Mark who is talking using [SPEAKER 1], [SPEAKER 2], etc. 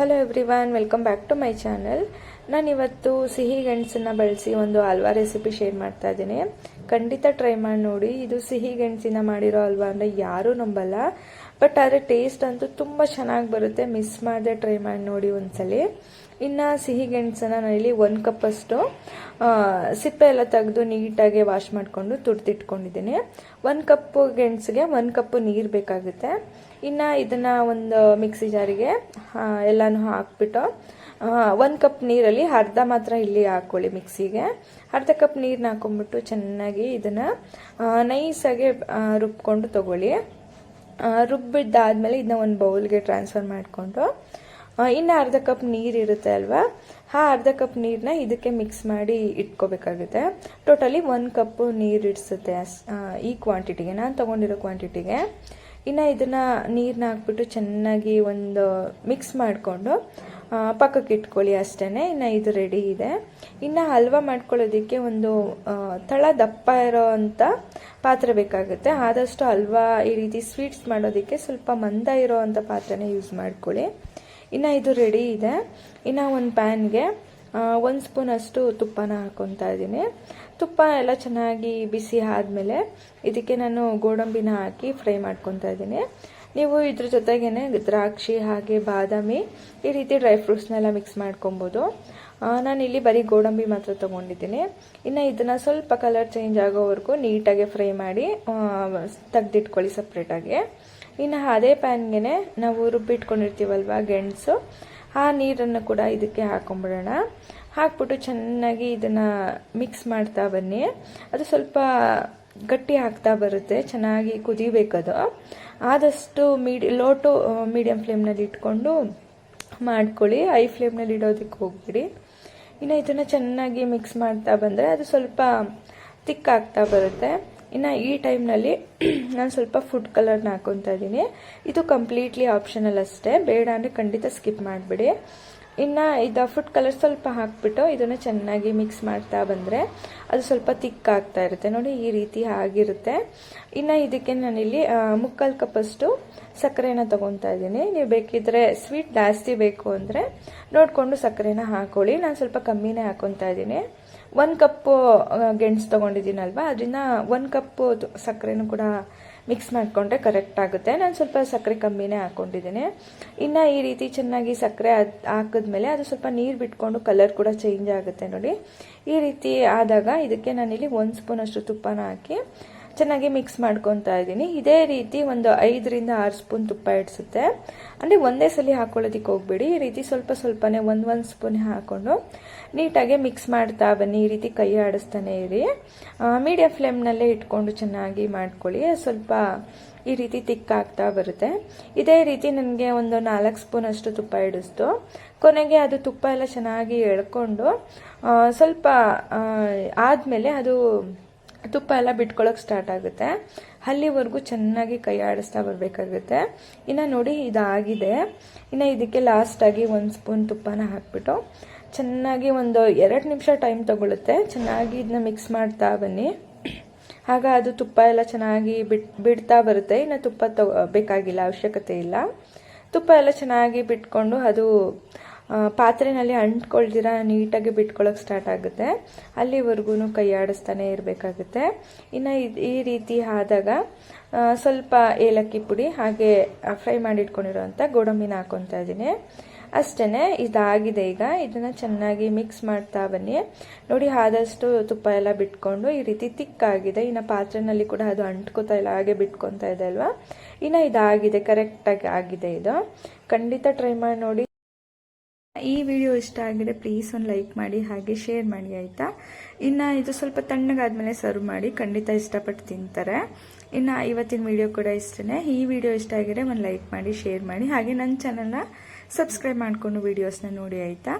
[SPEAKER 1] Hello everyone welcome back to my channel ನಾನಿವತ್ತು ಸಿಹಿ ಗೆಣಸನ್ನ ಬಳಸಿ ಒಂದು ಹಲ್ವಾ ರೆಸಿಪಿ ಶೇರ್ ಮಾಡ್ತಾ ಇದ್ದೀನಿ. ಖಂಡಿತ ಟ್ರೈ ಮಾಡಿ ನೋಡಿ. ಇದು ಸಿಹಿ ಗೆಣಸಿನ ಮಾಡಿರೋ ಹಲ್ವಾ ಅಂದರೆ ಯಾರೂ ನಂಬಲ್ಲ. ಬಟ್ ಆದರೆ ಟೇಸ್ಟ್ ಅಂತೂ ತುಂಬ ಚೆನ್ನಾಗಿ ಬರುತ್ತೆ. ಮಿಸ್ ಮಾಡದೆ ಟ್ರೈ ಮಾಡಿ ನೋಡಿ ಒಂದ್ಸಲಿ. ಇನ್ನು ಸಿಹಿ ಗೆಣಸನ್ನ ನಾನಿಲ್ಲಿ ಒಂದು ಕಪ್ಪಷ್ಟು ಸಿಪ್ಪೆ ಎಲ್ಲ ತೆಗೆದು ನೀಟಾಗಿ ವಾಶ್ ಮಾಡಿಕೊಂಡು ತುರ್ದಿಟ್ಕೊಂಡಿದ್ದೀನಿ. ಒಂದು ಕಪ್ಪು ಗೆಣಸಿಗೆ ಒಂದು ಕಪ್ಪು ನೀರು ಬೇಕಾಗುತ್ತೆ. ಇನ್ನು ಇದನ್ನು ಒಂದು ಮಿಕ್ಸಿ ಜಾರಿಗೆ ಎಲ್ಲನೂ ಹಾಕ್ಬಿಟ್ಟು ಒಂದು ಕಪ್ ನೀರಲ್ಲಿ ಅರ್ಧ ಮಾತ್ರ ಇಲ್ಲಿ ಹಾಕ್ಕೊಳ್ಳಿ ಮಿಕ್ಸಿಗೆ. ಅರ್ಧ ಕಪ್ ನೀರನ್ನ ಹಾಕೊಂಡ್ಬಿಟ್ಟು ಚೆನ್ನಾಗಿ ಇದನ್ನು ನೈಸಾಗಿ ರುಬ್ಕೊಂಡು ತಗೊಳ್ಳಿ. ರುಬ್ಬಿದ್ದಾದಮೇಲೆ ಇದನ್ನ ಒಂದು ಬೌಲ್ಗೆ ಟ್ರಾನ್ಸ್ಫರ್ ಮಾಡಿಕೊಂಡು ಇನ್ನು ಅರ್ಧ ಕಪ್ ನೀರು ಇರುತ್ತೆ ಅಲ್ವಾ? ಆ ಅರ್ಧ ಕಪ್ ನೀರನ್ನ ಇದಕ್ಕೆ ಮಿಕ್ಸ್ ಮಾಡಿ ಇಟ್ಕೋಬೇಕಾಗುತ್ತೆ. ಟೋಟಲಿ ಒಂದು ಕಪ್ ನೀರು ಇಡಿಸುತ್ತೆ ಈ ಕ್ವಾಂಟಿಟಿಗೆ ನಾನು ತೊಗೊಂಡಿರೋ ಕ್ವಾಂಟಿಟಿಗೆ ಇನ್ನು ಇದನ್ನು ನೀರನ್ನ ಹಾಕ್ಬಿಟ್ಟು ಚೆನ್ನಾಗಿ ಒಂದು ಮಿಕ್ಸ್ ಮಾಡಿಕೊಂಡು ಪಕ್ಕಕ್ಕೆ ಇಟ್ಕೊಳ್ಳಿ ಅಷ್ಟೇ ಇನ್ನು ಇದು ರೆಡಿ ಇದೆ. ಇನ್ನು ಹಲ್ವಾ ಮಾಡ್ಕೊಳ್ಳೋದಕ್ಕೆ ಒಂದು ತಳ ದಪ್ಪ ಇರೋ ಅಂಥ ಪಾತ್ರೆ ಬೇಕಾಗುತ್ತೆ. ಆದಷ್ಟು ಹಲ್ವಾ ಈ ರೀತಿ ಸ್ವೀಟ್ಸ್ ಮಾಡೋದಕ್ಕೆ ಸ್ವಲ್ಪ ಮಂದ ಇರೋ ಅಂಥ ಪಾತ್ರೆನೇ ಯೂಸ್ ಮಾಡ್ಕೊಳ್ಳಿ. ಇನ್ನು ಇದು ರೆಡಿ ಇದೆ. ಇನ್ನು ಒಂದು ಪ್ಯಾನ್ಗೆ ಒಂದು ಸ್ಪೂನ್ ಅಷ್ಟು ತುಪ್ಪನ ಹಾಕೊತಾ ಇದ್ದೀನಿ. ತುಪ್ಪ ಎಲ್ಲ ಚೆನ್ನಾಗಿ ಬಿಸಿ ಆದಮೇಲೆ ಇದಕ್ಕೆ ನಾನು ಗೋಡಂಬಿನ ಹಾಕಿ ಫ್ರೈ ಮಾಡ್ಕೊತಾ ಇದ್ದೀನಿ. ನೀವು ಇದ್ರ ಜೊತೆಗೇನೆ ದ್ರಾಕ್ಷಿ ಹಾಗೆ ಬಾದಾಮಿ ಈ ರೀತಿ ಡ್ರೈ ಫ್ರೂಟ್ಸ್ನೆಲ್ಲ ಮಿಕ್ಸ್ ಮಾಡ್ಕೊಬೋದು. ನಾನು ಇಲ್ಲಿ ಬರೀ ಗೋಡಂಬಿ ಮಾತ್ರ ತೊಗೊಂಡಿದ್ದೀನಿ. ಇನ್ನು ಇದನ್ನು ಸ್ವಲ್ಪ ಕಲರ್ ಚೇಂಜ್ ಆಗೋವರೆಗೂ ನೀಟಾಗಿ ಫ್ರೈ ಮಾಡಿ ತೆಗ್ದಿಟ್ಕೊಳ್ಳಿ ಸಪ್ರೇಟಾಗಿ ಇನ್ನು ಅದೇ ಪ್ಯಾನ್ಗೆ ನಾವು ರುಬ್ಬಿಟ್ಕೊಂಡಿರ್ತೀವಲ್ವ ಗೆಣಸು, ಆ ನೀರನ್ನು ಕೂಡ ಇದಕ್ಕೆ ಹಾಕೊಂಬಿಡೋಣ. ಹಾಕ್ಬಿಟ್ಟು ಚೆನ್ನಾಗಿ ಇದನ್ನು ಮಿಕ್ಸ್ ಮಾಡ್ತಾ ಬನ್ನಿ. ಅದು ಸ್ವಲ್ಪ ಗಟ್ಟಿ ಹಾಕ್ತಾ ಬರುತ್ತೆ, ಚೆನ್ನಾಗಿ ಕುದಿಬೇಕದು ಆದಷ್ಟು ಮೀಡಿ ಲೋ ಮೀಡಿಯಂ ಫ್ಲೇಮ್ನಲ್ಲಿ ಇಟ್ಕೊಂಡು ಮಾಡ್ಕೊಳ್ಳಿ. ಹೈ ಫ್ಲೇಮ್ನಲ್ಲಿ ಇಡೋದಕ್ಕೆ ಹೋಗ್ಬಿಡಿ. ಇನ್ನು ಇದನ್ನು ಚೆನ್ನಾಗಿ ಮಿಕ್ಸ್ ಮಾಡ್ತಾ ಬಂದರೆ ಅದು ಸ್ವಲ್ಪ ತಿಕ್ಕಾಗ್ತಾ ಬರುತ್ತೆ. ಇನ್ನು ಈ ಟೈಮ್ನಲ್ಲಿ ನಾನು ಸ್ವಲ್ಪ ಫುಡ್ ಕಲರ್ನ ಹಾಕೊತಾ ಇದ್ದೀನಿ ಇದು ಕಂಪ್ಲೀಟ್ಲಿ ಆಪ್ಷನಲ್ ಅಷ್ಟೇ. ಬೇಡ ಅಂದರೆ ಖಂಡಿತ ಸ್ಕಿಪ್ ಮಾಡಿಬಿಡಿ. ಇನ್ನು ಇದು ಫುಡ್ ಕಲರ್ ಸ್ವಲ್ಪ ಹಾಕ್ಬಿಟ್ಟು ಇದನ್ನು ಚೆನ್ನಾಗಿ ಮಿಕ್ಸ್ ಮಾಡ್ತಾ ಬಂದರೆ ಅದು ಸ್ವಲ್ಪ ತಿಕ್ಕಾಗ್ತಾ ಇರುತ್ತೆ. ನೋಡಿ ಈ ರೀತಿ ಆಗಿರುತ್ತೆ. ಇನ್ನು ಇದಕ್ಕೆ ನಾನಿಲ್ಲಿ ಮುಕ್ಕಾಲು ಕಪ್ಪಷ್ಟು ಸಕ್ಕರೆನ ತೊಗೊತಾ ಇದ್ದೀನಿ. ನೀವು ಬೇಕಿದ್ರೆ ಸ್ವೀಟ್ ಜಾಸ್ತಿ ಬೇಕು ಅಂದರೆ ನೋಡಿಕೊಂಡು ಸಕ್ಕರೆನ ಹಾಕೊಳ್ಳಿ. ನಾನು ಸ್ವಲ್ಪ ಕಮ್ಮಿನೇ ಹಾಕೊತಾ ಇದ್ದೀನಿ. ಒಂದು ಕಪ್ಪು ಗೆಣಸು ತೊಗೊಂಡಿದ್ದೀನಲ್ವ? ಅದರಿಂದ ಒಂದು ಕಪ್ಪು ಸಕ್ಕರೆನೂ ಕೂಡ ಮಿಕ್ಸ್ ಮಾಡಿಕೊಂಡ್ರೆ ಕರೆಕ್ಟ್ ಆಗುತ್ತೆ. ನಾನು ಸ್ವಲ್ಪ ಸಕ್ಕರೆ ಕಮ್ಮಿನೇ ಹಾಕೊಂಡಿದ್ದೀನಿ. ಇನ್ನು ಈ ರೀತಿ ಚೆನ್ನಾಗಿ ಸಕ್ಕರೆ ಹಾಕಿದ್ಮೇಲೆ ಅದು ಸ್ವಲ್ಪ ನೀರು ಬಿಟ್ಕೊಂಡು ಕಲರ್ ಕೂಡ ಚೇಂಜ್ ಆಗುತ್ತೆ ನೋಡಿ. ಈ ರೀತಿ ಆದಾಗ ಇದಕ್ಕೆ ನಾನಿಲ್ಲಿ ಒಂದು ಸ್ಪೂನ್ ಅಷ್ಟು ತುಪ್ಪನ ಹಾಕಿ ಚೆನ್ನಾಗಿ ಮಿಕ್ಸ್ ಮಾಡ್ಕೊತಾ ಇದ್ದೀನಿ. ಇದೇ ರೀತಿ ಒಂದು ಐದರಿಂದ ಆರು ಸ್ಪೂನ್ ತುಪ್ಪ ಇಡಿಸುತ್ತೆ. ಅಂದರೆ ಒಂದೇ ಸಲ ಹಾಕೊಳ್ಳೋದಕ್ಕೆ ಹೋಗ್ಬೇಡಿ. ಈ ರೀತಿ ಸ್ವಲ್ಪ ಸ್ವಲ್ಪನೇ ಒಂದು ಒಂದು ಸ್ಪೂನ್ ಹಾಕೊಂಡು ನೀಟಾಗಿ ಮಿಕ್ಸ್ ಮಾಡ್ತಾ ಬನ್ನಿ. ಈ ರೀತಿ ಕೈ ಆಡಿಸ್ತಾನೆ ಇರಿ. ಮೀಡಿಯಂ ಫ್ಲೇಮ್ನಲ್ಲೇ ಇಟ್ಕೊಂಡು ಚೆನ್ನಾಗಿ ಮಾಡ್ಕೊಳ್ಳಿ. ಸ್ವಲ್ಪ ಈ ರೀತಿ ತಿಕ್ಕಾಗ್ತಾ ಬರುತ್ತೆ. ಇದೇ ರೀತಿ ನನಗೆ ಒಂದು ನಾಲ್ಕು ಸ್ಪೂನ್ ಅಷ್ಟು ತುಪ್ಪ ಹಿಡಿಸ್ತು ಕೊನೆಗೆ ಅದು ತುಪ್ಪ ಎಲ್ಲ ಚೆನ್ನಾಗಿ ಎಳ್ಕೊಂಡು ಸ್ವಲ್ಪ ಆದಮೇಲೆ ಅದು ತುಪ್ಪ ಎಲ್ಲ ಬಿಟ್ಕೊಳ್ಳೋಕೆ ಸ್ಟಾರ್ಟ್ ಆಗುತ್ತೆ. ಅಲ್ಲಿವರೆಗೂ ಚೆನ್ನಾಗಿ ಕೈ ಆಡಿಸ್ತಾ ಬರಬೇಕಾಗುತ್ತೆ. ಇನ್ನು ನೋಡಿ ಇದಾಗಿದೆ. ಇನ್ನು ಇದಕ್ಕೆ ಲಾಸ್ಟಾಗಿ ಒಂದು ಸ್ಪೂನ್ ತುಪ್ಪನ ಹಾಕ್ಬಿಟ್ಟು ಚೆನ್ನಾಗಿ ಒಂದು ಎರಡು ನಿಮಿಷ ಟೈಮ್ ತಗೊಳುತ್ತೆ. ಚೆನ್ನಾಗಿ ಇದನ್ನ ಮಿಕ್ಸ್ ಮಾಡ್ತಾ ಬನ್ನಿ. ಆಗ ಅದು ತುಪ್ಪ ಎಲ್ಲ ಚೆನ್ನಾಗಿ ಬಿಟ್, ಬಿಡ್ತಾ ಬರುತ್ತೆ. ಇನ್ನು ತುಪ್ಪ ತಗೋ, ಬೇಕಾಗಿಲ್ಲ, ಅವಶ್ಯಕತೆ ಇಲ್ಲ. ತುಪ್ಪ ಎಲ್ಲ ಚೆನ್ನಾಗಿ ಬಿಟ್ಕೊಂಡು ಅದು ಪಾತ್ರೆನಲ್ಲಿ ಅಂಟ್ಕೊಳ್ದಿರ ನೀಟಾಗಿ ಬಿಟ್ಕೊಳ್ಳೋಕೆ ಸ್ಟಾರ್ಟ್ ಆಗುತ್ತೆ. ಅಲ್ಲಿವರೆಗೂ ಕೈ ಆಡಿಸ್ತಾನೆ ಇರಬೇಕಾಗುತ್ತೆ. ಇನ್ನು ಈ ರೀತಿ ಆದಾಗ ಸ್ವಲ್ಪ ಏಲಕ್ಕಿ ಪುಡಿ ಹಾಗೆ ಫ್ರೈ ಮಾಡಿಟ್ಕೊಂಡಿರೋಂಥ ಗೋಡಂಬಿನ ಹಾಕೊತಾ ಇದ್ದೀನಿ. ಅಷ್ಟೇ ಇದಾಗಿದೆ ಈಗ. ಇದನ್ನು ಚೆನ್ನಾಗಿ ಮಿಕ್ಸ್ ಮಾಡ್ತಾ ಬನ್ನಿ. ನೋಡಿ, ಆದಷ್ಟು ತುಪ್ಪ ಎಲ್ಲ ಬಿಟ್ಕೊಂಡು ಈ ರೀತಿ ತಿಕ್ಕಾಗಿದೆ. ಇನ್ನು ಪಾತ್ರೆನಲ್ಲಿ ಕೂಡ ಅದು ಅಂಟ್ಕೋತಾ ಇಲ್ಲ, ಹಾಗೆ ಬಿಟ್ಕೊತಾ ಇದೆ ಅಲ್ವಾ? ಇನ್ನು ಇದಾಗಿದೆ ಕರೆಕ್ಟಾಗಿ ಆಗಿದೆ ಇದು. ಖಂಡಿತ ಟ್ರೈ ಮಾಡಿ ನೋಡಿ. ಈ ವಿಡಿಯೋ ಇಷ್ಟ ಆಗಿದೆ ಪ್ಲೀಸ್ ಒಂದು ಲೈಕ್ ಮಾಡಿ, ಹಾಗೆ ಶೇರ್ ಮಾಡಿ ಆಯಿತಾ? ಇನ್ನು ಇದು ಸ್ವಲ್ಪ ತಣ್ಣಗಾದ್ಮೇಲೆ ಸರ್ವ್ ಮಾಡಿ ಖಂಡಿತ ಇಷ್ಟಪಟ್ಟು ತಿಂತಾರೆ. ಇನ್ನು ಇವತ್ತಿನ ವಿಡಿಯೋ ಕೂಡ ಇಷ್ಟನೇ. ಈ ವಿಡಿಯೋ ಇಷ್ಟ ಆಗಿದೆ ಒಂದು ಲೈಕ್ ಮಾಡಿ ಶೇರ್ ಮಾಡಿ, ಹಾಗೆ ನನ್ನ ಚಾನಲ್ನ ಸಬ್ಸ್ಕ್ರೈಬ್ ಮಾಡಿಕೊಂಡು ವೀಡಿಯೋಸ್ನ ನೋಡಿ ಆಯಿತಾ?